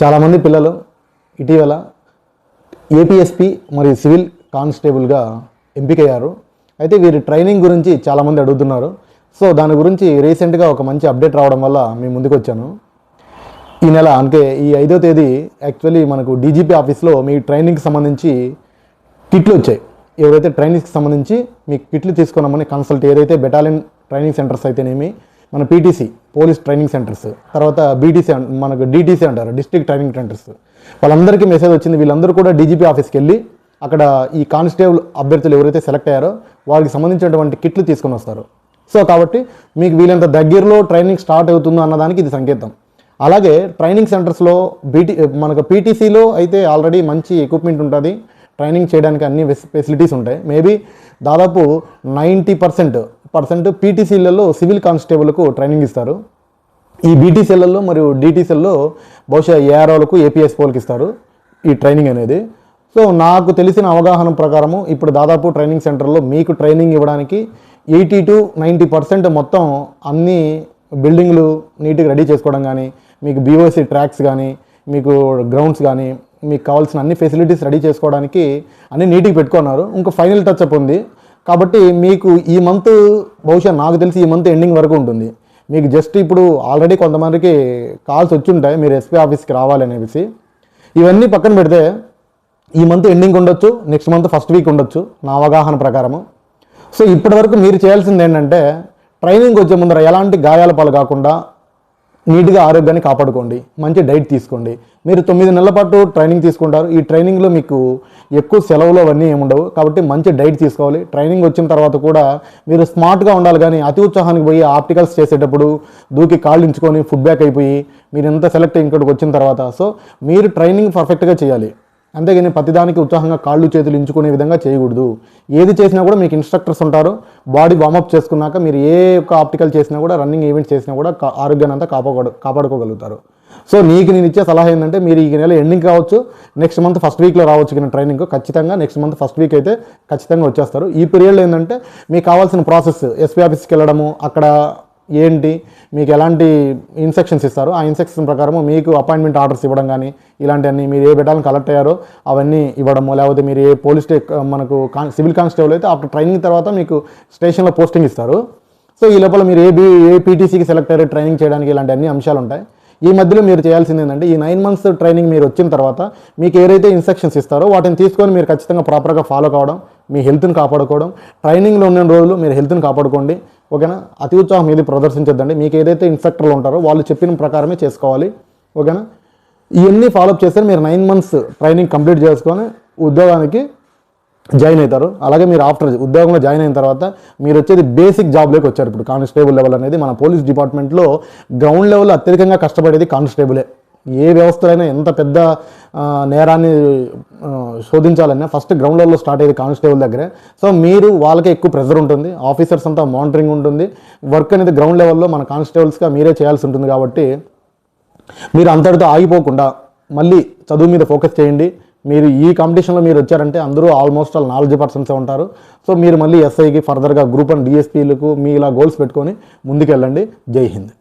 చాలామంది పిల్లలు ఇటీవల ఏపీఎస్పి మరియు సివిల్ కానిస్టేబుల్గా ఎంపికయ్యారు. అయితే వీరి ట్రైనింగ్ గురించి చాలామంది అడుగుతున్నారు. సో దాని గురించి రీసెంట్గా ఒక మంచి అప్డేట్ రావడం వల్ల మీ ముందుకు వచ్చాను ఈ నెల అంటే ఈ ఐదో తేదీ యాక్చువల్లీ మనకు డీజీపీ ఆఫీస్లో మీ ట్రైనింగ్కి సంబంధించి కిట్లు వచ్చాయి. ఎవరైతే ట్రైనింగ్కి సంబంధించి మీ కిట్లు తీసుకున్నామని కన్సల్ట్ ఏదైతే బెటాలియన్ ట్రైనింగ్ సెంటర్స్ అయితేనేమి మన పీటీసీ పోలీస్ ట్రైనింగ్ సెంటర్స్ తర్వాత బీటీసీ మనకు డీటీసీ అంటారు డిస్ట్రిక్ట్ ట్రైనింగ్ సెంటర్స్ వాళ్ళందరికీ మెసేజ్ వచ్చింది వీళ్ళందరూ కూడా డీజీపీ ఆఫీస్కి వెళ్ళి అక్కడ ఈ కానిస్టేబుల్ అభ్యర్థులు ఎవరైతే సెలెక్ట్ అయ్యారో వారికి సంబంధించినటువంటి కిట్లు తీసుకొని వస్తారు. సో కాబట్టి మీకు వీళ్ళంత దగ్గరలో ట్రైనింగ్ స్టార్ట్ అవుతుందో అన్నదానికి ఇది సంకేతం. అలాగే ట్రైనింగ్ సెంటర్స్లో బీటీ మనకు పీటీసీలో అయితే ఆల్రెడీ మంచి ఎక్విప్మెంట్ ఉంటుంది. ట్రైనింగ్ చేయడానికి అన్ని ఫెసిలిటీస్ ఉంటాయి. మేబీ దాదాపు నైంటీ పర్సెంట్ పర్సెంట్ పీటీసీలలో సివిల్ కానిస్టేబుల్కు ట్రైనింగ్ ఇస్తారు. ఈ బీటీసీలలో మరియు డీటీసీల్లో బహుశా ఏఆర్ఓలకు ఏపీఎస్ పోల్కి ఇస్తారు ఈ ట్రైనింగ్ అనేది. సో నాకు తెలిసిన అవగాహన ప్రకారము ఇప్పుడు దాదాపు ట్రైనింగ్ సెంటర్లో మీకు ట్రైనింగ్ ఇవ్వడానికి ఎయిటీ టు నైంటీ పర్సెంట్ మొత్తం అన్ని బిల్డింగ్లు నీట్గా రెడీ చేసుకోవడం కానీ మీకు బీఓసీ ట్రాక్స్ కానీ మీకు గ్రౌండ్స్ కానీ మీకు కావాల్సిన అన్ని ఫెసిలిటీస్ రెడీ చేసుకోవడానికి అన్ని నీట్గా పెట్టుకున్నారు. ఇంకా ఫైనల్ టచ్ అప్ ఉంది. కాబట్టి మీకు ఈ మంత్ బహుశా నాకు తెలిసి ఈ మంత్ ఎండింగ్ వరకు ఉంటుంది. మీకు జస్ట్ ఇప్పుడు ఆల్రెడీ కొంతమందికి కాల్స్ వచ్చింటాయి మీరు ఎస్పీ ఆఫీస్కి రావాలి అనేసి ఇవన్నీ పక్కన పెడితే ఈ మంత్ ఎండింగ్ ఉండొచ్చు నెక్స్ట్ మంత్ ఫస్ట్ వీక్ ఉండొచ్చు నా అవగాహన ప్రకారము. సో ఇప్పటివరకు మీరు చేయాల్సింది ఏంటంటే ట్రైనింగ్ వచ్చే ముందర ఎలాంటి గాయాల పాలు కాకుండా నీట్గా ఆరోగ్యాన్ని కాపాడుకోండి. మంచి డైట్ తీసుకోండి. మీరు తొమ్మిది నెలల పాటు ట్రైనింగ్ తీసుకుంటారు. ఈ ట్రైనింగ్లో మీకు ఎక్కువ సెలవులు అవన్నీ ఏముండవు కాబట్టి మంచి డైట్ తీసుకోవాలి. ట్రైనింగ్ వచ్చిన తర్వాత కూడా మీరు స్మార్ట్గా ఉండాలి కానీ అతి ఉత్సాహానికి పోయి ఆప్టికల్స్ చేసేటప్పుడు దూకి కాళ్ళు ఇంచుకొని ఫుడ్ బ్యాక్ అయిపోయి మీరు ఎంత సెలెక్ట్ ఇక్కడికి వచ్చిన తర్వాత సో మీరు ట్రైనింగ్ పర్ఫెక్ట్గా చేయాలి. అంతేగాని ప్రతిదానికి ఉత్సాహంగా కాళ్ళు చేతులు ఇంచుకునే విధంగా చేయకూడదు. ఏది చేసినా కూడా మీకు ఇన్స్ట్రక్టర్స్ ఉంటారు. బాడీ వార్మప్ చేసుకున్నాక మీరు ఏ ఒక్క ఆప్టికల్ చేసినా కూడా రన్నింగ్ ఈవెంట్స్ చేసినా కూడా ఆరోగ్యాన్ని అంతా కాపాడు కాపాడుకోగలుగుతారు. సో నీకు నేను ఇచ్చే సలహా ఏంటంటే మీరు ఈ నెల ఎండింగ్ కావచ్చు నెక్స్ట్ మంత్ ఫస్ట్ వీక్లో రావచ్చు కానీ ట్రైనింగ్ ఖచ్చితంగా నెక్స్ట్ మంత్ ఫస్ట్ వీక్ అయితే ఖచ్చితంగా వచ్చేస్తారు. ఈ పీరియడ్లో ఏంటంటే మీకు కావాల్సిన ప్రాసెస్ ఎస్పీ ఆఫీస్కి వెళ్ళడము అక్కడ ఏంటి మీకు ఎలాంటి ఇన్స్ట్రక్షన్స్ ఇస్తారు? ఆ ఇన్స్ట్రక్షన్ ప్రకారం మీకు అపాయింట్మెంట్ ఆర్డర్స్ ఇవ్వడం కానీ ఇలాంటివన్నీ మీరు ఏ బెటాలను కలెక్ట్ అయ్యారో అవన్నీ ఇవ్వడము లేకపోతే మీరు ఏ పోలీస్ స్టే మనకు కాన్ సివిల్ కానిస్టేబుల్ అయితే ఆఫ్టర్ ట్రైనింగ్ తర్వాత మీకు స్టేషన్లో పోస్టింగ్ ఇస్తారు. సో ఈ లోపల మీరు ఏ బీ ఏ పీటీసీకి సెలెక్ట్ అయ్యారు ట్రైనింగ్ చేయడానికి ఇలాంటి అన్ని అంశాలు ఉంటాయి. ఈ మధ్యలో మీరు చేయాల్సింది ఏంటంటే ఈ నైన్ మంత్స్ ట్రైనింగ్ మీరు వచ్చిన తర్వాత మీకు ఏదైతే ఇన్స్ట్రక్షన్స్ ఇస్తారో వాటిని తీసుకొని మీరు ఖచ్చితంగా ప్రాపర్గా ఫాలో కావడం మీ హెల్త్ని కాపాడుకోవడం ట్రైనింగ్లో ఉన్న రోజులు మీరు హెల్త్ని కాపాడుకోండి. ఓకేనా? అతి ఉత్సాహం ఏది ప్రదర్శించద్దండి. మీకు ఏదైతే ఇన్స్ట్రక్టర్లు ఉంటారో వాళ్ళు చెప్పిన ప్రకారమే చేసుకోవాలి. ఓకేనా? ఇవన్నీ ఫాలోఅప్ చేస్తే మీరు నైన్ మంత్స్ ట్రైనింగ్ కంప్లీట్ చేసుకొని ఉద్యోగానికి జాయిన్ అవుతారు. అలాగే మీరు ఆఫ్టర్ ఉద్యోగంలో జాయిన్ అయిన తర్వాత మీరు వచ్చేది బేసిక్ జాబ్లోకి వచ్చారు. ఇప్పుడు కానిస్టేబుల్ లెవెల్ అనేది మన పోలీస్ డిపార్ట్మెంట్లో గ్రౌండ్ లెవెల్ అత్యధికంగా కష్టపడేది కానిస్టేబులే ఏ వ్యవస్థలైనా ఎంత పెద్ద నేరాన్ని శోధించాలన్నా ఫస్ట్ గ్రౌండ్ లెవెల్లో స్టార్ట్ అయ్యేది కానిస్టేబుల్ దగ్గరే. సో మీరు వాళ్ళకే ఎక్కువ ప్రెజర్ ఉంటుంది. ఆఫీసర్స్ అంతా మానిటరింగ్ ఉంటుంది. వర్క్ అనేది గ్రౌండ్ లెవెల్లో మన కానిస్టేబుల్స్గా మీరే చేయాల్సి ఉంటుంది కాబట్టి మీరు అంతటితో ఆగిపోకుండా మళ్ళీ చదువు మీద ఫోకస్ చేయండి. మీరు ఈ కాంపిటీషన్లో మీరు వచ్చారంటే అందరూ ఆల్మోస్ట్ ఆల్ నాలెడ్జ్ పర్సన్సే ఉంటారు. సో మీరు మళ్ళీ ఎస్ఐకి ఫర్దర్గా గ్రూప్ అండ్ డిఎస్పీలకు మీ ఇలా గోల్స్ పెట్టుకొని ముందుకెళ్ళండి. జై హింద్.